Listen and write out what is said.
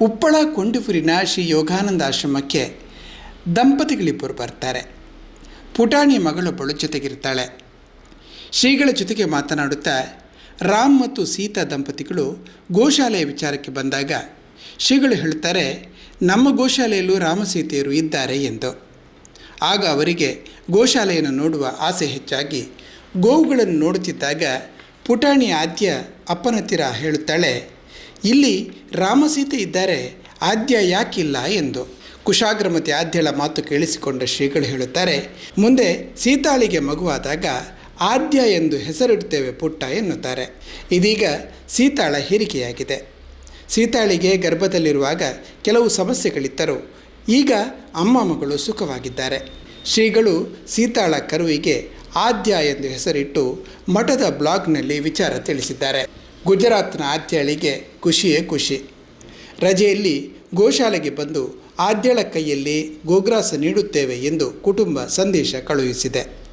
ಉಪ್ಪಳ ಕೊಂಡೂರಿನ ಶ್ರೀ ಯೋಗಾನಂದ ಆಶ್ರಮಕ್ಕೆ ದಂಪತಿಗಳಿಬ್ಬರು ಬರ್ತಾರೆ. ಪುಟಾಣಿ ಮಗಳೊಬ್ಬಳು ಜೊತೆಗಿರ್ತಾಳೆ. ಶ್ರೀಗಳ ಜೊತೆಗೆ ಮಾತನಾಡುತ್ತಾ ರಾಮ್ ಮತ್ತು ಸೀತಾ ದಂಪತಿಗಳು ಗೋಶಾಲೆಯ ವಿಚಾರಕ್ಕೆ ಬಂದಾಗ ಶ್ರೀಗಳು ಹೇಳುತ್ತಾರೆ, ನಮ್ಮ ಗೋಶಾಲೆಯಲ್ಲೂ ರಾಮಸೀತೆಯರು ಇದ್ದಾರೆ ಎಂದು. ಆಗ ಅವರಿಗೆ ಗೋಶಾಲೆಯನ್ನು ನೋಡುವ ಆಸೆ ಹೆಚ್ಚಾಗಿ ಗೋವುಗಳನ್ನು ನೋಡುತ್ತಿದ್ದಾಗ ಪುಟಾಣಿ ಆದ್ಯ ಅಪ್ಪನ ಹತ್ತಿರ ಹೇಳುತ್ತಾಳೆ ಇಲ್ಲಿ ರಾಮಸೀತೆ ಇದ್ದಾರೆ ಆದ್ಯ ಯಾಕಿಲ್ಲ ಎಂದು ಕುಶಾಗ್ರಮತಿ ಆದ್ಯಳ ಮಾತು ಕೇಳಿಸಿಕೊಂಡ ಶ್ರೀಗಳು ಹೇಳುತ್ತಾರೆ, ಮುಂದೆ ಸೀತಾಳಿಗೆ ಮಗುವಾದಾಗ ಆದ್ಯ ಎಂದು ಹೆಸರಿಡುತ್ತೇವೆ ಪುಟ್ಟ ಎನ್ನುತ್ತಾರೆ. ಇದೀಗ ಸೀತಾಳ ಹೇರಿಕೆಯಾಗಿದೆ. ಸೀತಾಳಿಗೆ ಗರ್ಭದಲ್ಲಿರುವಾಗ ಕೆಲವು ಸಮಸ್ಯೆಗಳಿದ್ದರು ಈಗ ಅಮ್ಮ ಮಗಳು ಸುಖವಾಗಿದ್ದಾರೆ. ಶ್ರೀಗಳು ಸೀತಾಳ ಕರುವಿಗೆ ಆದ್ಯ ಎಂದು ಹೆಸರಿಟ್ಟು ಮಠದ ಬ್ಲಾಗ್ನಲ್ಲಿ ವಿಚಾರ ತಿಳಿಸಿದ್ದಾರೆ. ಗುಜರಾತ್ನ ಆದ್ಯಾಳಿಗೆ ಖುಷಿಯೇ ಖುಷಿ. ರಜೆಯಲ್ಲಿ ಗೋಶಾಲೆಗೆ ಬಂದು ಆದ್ಯಳ ಕೈಯಲ್ಲಿ ಗೋಗ್ರಾಸ ನೀಡುತ್ತೇವೆ ಎಂದು ಕುಟುಂಬ ಸಂದೇಶ ಕಳುಹಿಸಿದೆ.